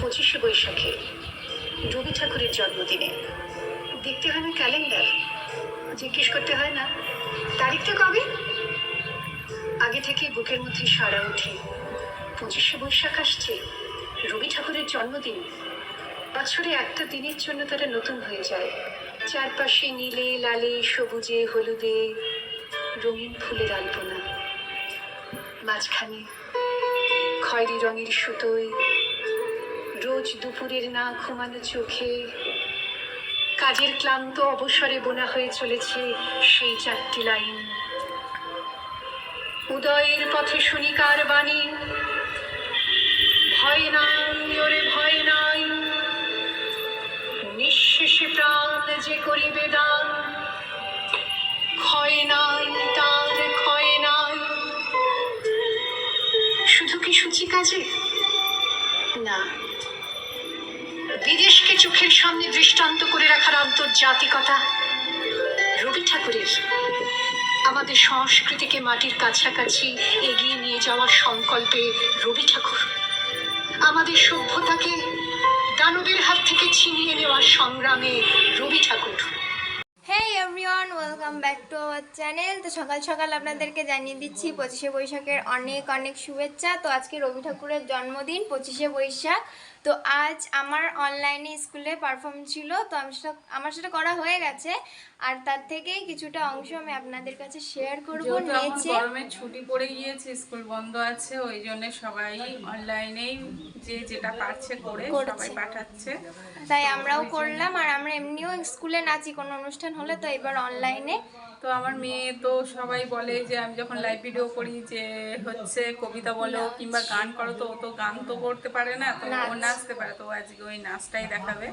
পঁচিশে বৈশাখে রবি ঠাকুরের জন্মদিনে। দেখতে হয় না ক্যালেন্ডার? জিজ্ঞেস করতে হয় না। তারিখটা কবে? আগে থেকে বুকের মধ্যে সারা ওঠে। পঁচিশে বৈশাখ আসছে, রবি ঠাকুরের জন্মদিন। বছরে একটা দিনের জন্য তারা নতুন হয়ে যায়। চারপাশে নীলে, লালে, সবুজে, হলুদে রঙিন ফুলের আলপনা। মাঝখানে খয়েরি রঙের সুতোয় রোজ দুপুরের না ঘুমানো চোখে কাজের ক্লান্ত অবসরে বোনা হয়ে চলেছে সেই চারটি লাইন। উদয়ের পথে শুনিকার বাণী, ভয় নাই ওরে ভয় নাই, নিঃশেষে প্রাণ যে করিবে দান। ক্ষয় নাই, তার ক্ষয় নাই। শুধু কি সূচি কাজে না। বিদেশকে চোখের সামনে দৃষ্টান্ত করে রাখার আন্তর্জাতিকতা। রবি ঠাকুরের আমাদের সংস্কৃতিকে মাটির কাছাকাছি এগিয়ে নিয়ে যাওয়ার সংকল্পে রবি ঠাকুর। আমাদের সভ্যতাকে দানবের হাত থেকে ছিনিয়ে নেওয়ার সংগ্রামে Rabi Thakur. Back to our channel তো সকাল সকাল আপনাদেরকে জানিয়ে দিচ্ছি পঁচিশে বৈশাখের অনেক অনেক শুভেচ্ছা। তো আজকে রবি ঠাকুরের জন্মদিন পঁচিশে বৈশাখ। তো আজ আমার অনলাইনে স্কুলে পারফর্ম ছিল। তো আমি সেটা আমার সেটা করা হয়ে গেছে। আর তার থেকেই কিছুটা অংশ আমি আপনাদের কাছে শেয়ার করব। নেচে গরমের ছুটি পড়ে গিয়েছে স্কুল বন্ধ আছে ওই জন্য সবাই অনলাইনেই যে যেটা পারছে করে সবাই পাঠাচ্ছে। তাই আমরাও করলাম। আর আমরা এমনিও স্কুলে নাচি কোনো অনুষ্ঠান হলে তো এবার অনলাইনে তো আমার মেয়ে তো সবাই বলে যে আমি যখন লাইভ ভিডিও করি যে হচ্ছে কবিতা বলো কিংবা গান করো তো ও তো গান তো করতে পারে না তো ও নাচতে পারে তো আজকে ওই নাচটাই দেখাবে।